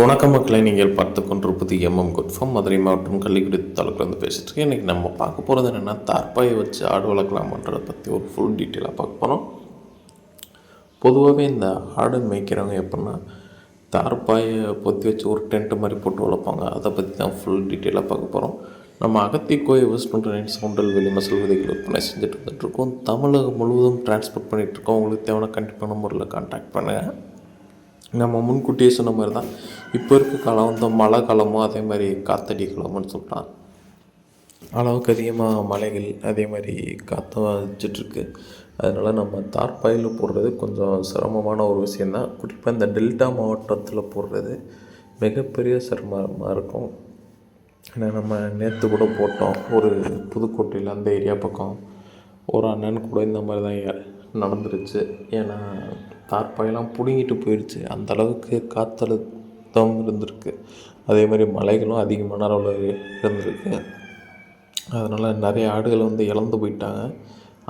வணக்கம் மக்களை நீங்கள் பார்த்து கொண்டிருப்பது எம்எம் குட்ஃபம். மதுரை மாவட்டம் கள்ளிக்குடி தாலுக்கில் வந்து பேசிட்டு இருக்கேன். இன்றைக்கி நம்ம பார்க்க போகிறது என்னென்னா தார்பாயை வச்சு ஆடு வளர்க்கலாமன்றதை பற்றி ஒரு ஃபுல் டீட்டெயிலாக பார்க்க போகிறோம் பொதுவாகவே இந்த ஆடு மேய்க்கிறவங்க எப்படின்னா தார்பாயை பொத்தி வச்சு ஒரு டென்ட் மாதிரி போட்டு வளர்ப்பாங்க. அதை பற்றி தான் ஃபுல் டீட்டெயிலாக பார்க்க போகிறோம் நம்ம அகத்தி கோயை பண்ணுற நைன் சவுண்டல் வெளி மசல் விதைகள் விற்பனை செஞ்சுட்டு வந்துட்டுருக்கோம் தமிழகம் முழுவதும் டிரான்ஸ்போர்ட் பண்ணிகிட்ருக்கோம் உங்களுக்கு தேவையான கண்டிப்பான முறையில் கான்டாக்ட் பண்ணுங்கள் நம்ம முன்கூட்டியே சொன்ன மாதிரி தான் இப்போ இருக்க காலம் வந்து மழை காலமும் அதே மாதிரி காத்தடி காலம்னு சொல்கிறான் அளவுக்கு அதிகமாக மலைகள் அதே மாதிரி காற்று வச்சிட்ருக்கு. அதனால் நம்ம தார்பாயில் போடுறது கொஞ்சம் சிரமமான ஒரு விஷயந்தான் குறிப்பாக இந்த டெல்டா மாவட்டத்தில் போடுறது மிகப்பெரிய சிரமமாக இருக்கும். ஏன்னா நம்ம நேற்று கூட போட்டோம். ஒரு புதுக்கோட்டையில் அந்த ஏரியா பக்கம். ஒரு அண்ணன் கூட இந்த மாதிரி தான் நடந்துருச்சு. ஏன்னா தார்பாயெல்லாம் பிடுங்கிட்டு போயிடுச்சு அந்த அளவுக்கு காத்தழுத்தம் இருந்திருக்கு. அதே மாதிரி மலைகளும் அதிகமான அளவில் இருந்திருக்கு. அதனால் நிறைய ஆடுகள் வந்து இழந்து போயிட்டாங்க.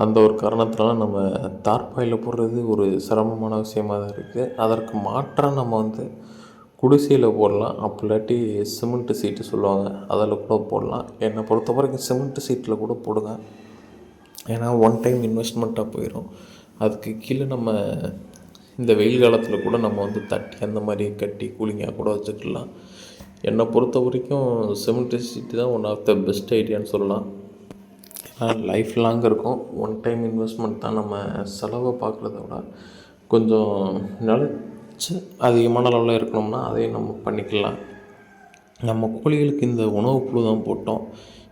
அந்த ஒரு காரணத்தினால நம்ம தார்பாயில் போடுறது ஒரு சிரமமான விஷயமா தான் இருக்குது அதற்கு மாற்றாக நம்ம வந்து குடிசையில் போடலாம். அப்படி இல்லாட்டி சிமெண்ட்டு சீட்டு சொல்லுவாங்க. அதில் கூட போடலாம். என்னை பொறுத்த வரைக்கும் சிமெண்ட்டு சீட்டில் கூட போடுங்க. ஏன்னா ஒன் டைம் இன்வெஸ்ட்மெண்ட்டாக போயிடும் அதுக்கு கீழே நம்ம இந்த வெயில் காலத்தில் கூட நம்ம வந்து தட்டி அந்த மாதிரி கட்டி கூலிங்காக கூட வச்சுக்கலாம். என்னை பொறுத்த வரைக்கும் சிமெண்ட் சீட்டு தான் ஒன் ஆஃப் த பெஸ்ட் ஐடியான்னு சொல்லலாம். லைஃப் லாங் இருக்கும். ஒன் டைம் இன்வெஸ்ட்மெண்ட் தான் நம்ம செலவை பார்க்குறத விட கொஞ்சம் நிலச்சி அதிகமான அளவில் இருக்கணும்னா அதையும் நம்ம பண்ணிக்கலாம். நம்ம கோழிகளுக்கு இந்த உணவு புழு தான் போட்டோம்.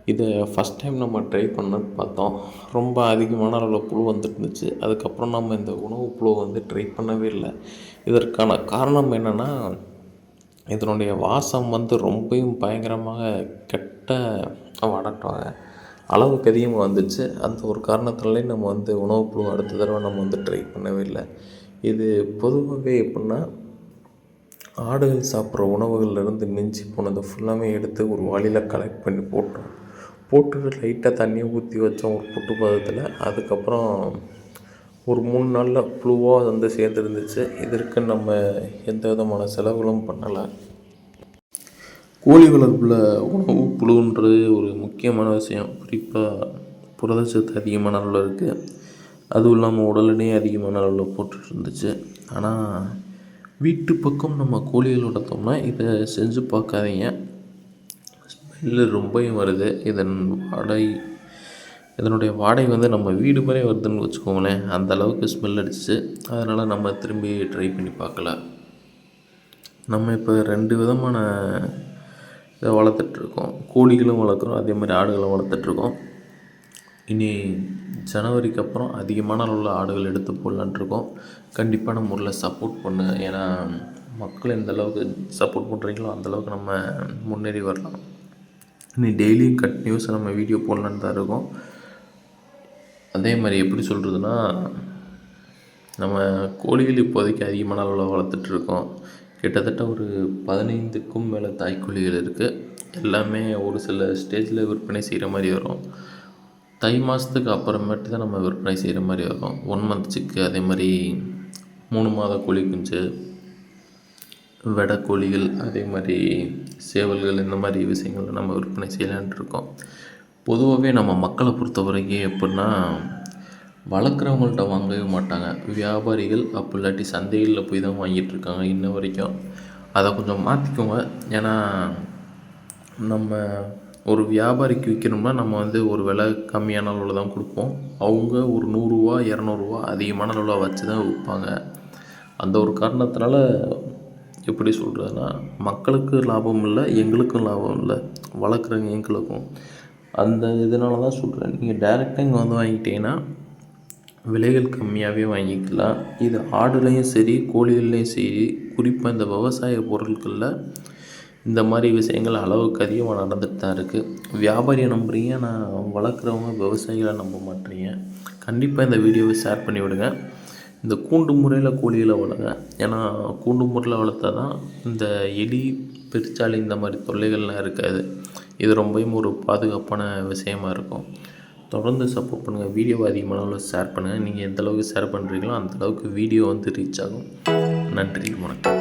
இதை ஃபஸ்ட் டைம் நம்ம ட்ரை பண்ண பார்த்தோம். ரொம்ப அதிகமான அளவில் புழு வந்துட்டு இருந்துச்சு. அதுக்கப்புறம் நம்ம இந்த உணவு புழு வந்து ட்ரை பண்ணவே இல்லை. இதற்கான காரணம் என்னென்னா இதனுடைய வாசம் வந்து ரொம்பவும் பயங்கரமாக கெட்ட வடட்டாங்க. அளவுக்கு அதிகமாக வந்துச்சு. அந்த ஒரு காரணத்தினாலே நம்ம வந்து உணவு புழு அடுத்த தடவை நம்ம வந்து ட்ரை பண்ணவே இல்லை. இது பொதுவாகவே எப்படின்னா ஆடுகள் சாப்பிட்ற உணவுகள்லேருந்து மிஞ்சி போனதை ஃபுல்லாமே எடுத்து ஒரு வழியில் கலெக்ட் பண்ணி போட்டோம். போட்டு லைட்டாக தண்ணியை ஊற்றி வச்சோம் ஒரு புட்டு பதத்தில் அதுக்கப்புறம் ஒரு மூணு நாளில் புழுவாக வந்து சேர்ந்துருந்துச்சு. இதற்கு நம்ம எந்த விதமான செலவுகளும் பண்ணலை. கோழி வளர்ப்பில் உணவு புழுன்றது ஒரு முக்கியமான விஷயம். குறிப்பாக புரதச்சத்து அதிகமான அளவில் இருக்குது அதுவும் இல்லாமல் உடல் எடையும் அதிகமான அளவில் போட்டுட்டு இருந்துச்சு. ஆனால் வீட்டு பக்கம் நம்ம கோழிகள் வளர்த்தோம்னா இதை செஞ்சு பார்க்காதீங்க. ஸ்மெல்லு ரொம்பவும் வருது. இதன் வாடை இதனுடைய வாடை வந்து நம்ம வீடு மாதிரி வருதுன்னு வச்சுக்கோங்களேன். அந்த அளவுக்கு ஸ்மெல் அடிச்சிச்சு. அதனால் நம்ம திரும்பி ட்ரை பண்ணி பார்க்கல நம்ம இப்போ ரெண்டு விதமான இதை வளர்த்துட்ருக்கோம் கோழிகளும் வளர்க்குறோம். அதே மாதிரி ஆடுகளும் வளர்த்துட்ருக்கோம் இனி ஜனவரிக்கு அப்புறம் அதிகமான அளவில் ஆடுகள் எடுத்து போடலான்ட்ருக்கோம் கண்டிப்பாக கண்டிப்பான முறையில் சப்போர்ட் பண்ணு. ஏன்னா மக்கள் எந்த அளவுக்கு சப்போர்ட் பண்ணுறீங்களோ அந்த அளவுக்கு நம்ம முன்னேறி வரலாம். இனி டெய்லியும் கண்டினியூஸாக நம்ம வீடியோ போடலான்னு தான் இருக்கோம். அதே மாதிரி எப்படி சொல்கிறதுனா நம்ம கோழிகள் இப்போதைக்கு அதிகமான அளவில் வளர்த்துட்ருக்கோம் கிட்டத்தட்ட ஒரு பதினைந்துக்கும் மேலே தாய்க்கோழிகள் இருக்குது எல்லாமே ஒரு சில ஸ்டேஜில் விற்பனை செய்கிற மாதிரி வரும். தை மாதத்துக்கு அப்புறமேட்டு தான் நம்ம விற்பனை செய்கிற மாதிரி வரும். ஒன் மந்த் சிக்கு அதே மாதிரி மூணு மாத கோழி குஞ்சு வெடக்கோழிகள் அதே மாதிரி சேவல்கள் இந்த மாதிரி விஷயங்களை நம்ம விற்பனை செய்யலான்ட்டு இருக்கோம். பொதுவாகவே நம்ம மக்களை பொறுத்த வரைக்கும் எப்படின்னா வளர்க்குறவங்கள்ட்ட வாங்கவே மாட்டாங்க. வியாபாரிகள் அப்போ இல்லாட்டி சந்தைகளில் போய் தான் வாங்கிட்டு இருக்காங்க இன்ன வரைக்கும். அதை கொஞ்சம் மாற்றிக்கோங்க ஏன்னா நம்ம ஒரு வியாபாரிக்கு விற்கணும்னா நம்ம வந்து ஒரு விலை கம்மியான அளவில் தான் கொடுப்போம். அவங்க ஒரு நூறுரூவா இரநூறுவா அதிகமான அளவில் வச்சு தான் விற்பாங்க. அந்த ஒரு காரணத்தினால எப்படி சொல்கிறதுன்னா மக்களுக்கு லாபம் இல்லை எங்களுக்கும் லாபம் இல்லை வளர்க்குறவங்க எங்களுக்கும். அந்த இதனால தான் சொல்கிறேன் நீங்கள் டேரெக்டாக இங்கே வந்து வாங்கிட்டீங்கன்னா விலைகள் கம்மியாகவே வாங்கிக்கலாம். இது ஆடுலேயும் சரி கோழிகள்லேயும் சரி குறிப்பாக இந்த விவசாய பொருட்களில் இந்த மாதிரி விஷயங்கள் அளவுக்கு அதிகமாக நடந்துட்டு தான் இருக்குது வியாபாரியை நம்புறீங்க நான் வளர்க்குறவங்க விவசாயிகளை நம்ப மாட்டேறீங்க. கண்டிப்பாக இந்த வீடியோவை ஷேர் பண்ணி விடுங்க இந்த கூண்டு முறையில் கோழிகளை வளருங்க. ஏன்னா கூண்டு முறையில் வளர்த்தா தான் இந்த எலி பெருச்சாளி இந்த மாதிரி தொல்லைகள்லாம் இருக்காது. இது ரொம்பவும் ஒரு பாதுகாப்பான விஷயமா இருக்கும். தொடர்ந்து சப்போர்ட் பண்ணுங்கள் வீடியோவை அதிகமான அளவில் ஷேர் பண்ணுங்கள் நீங்கள் எந்த அளவுக்கு ஷேர் பண்ணுறீங்களோ அந்த அளவுக்கு வீடியோ வந்து ரீச் ஆகும். நன்றி. வணக்கம்.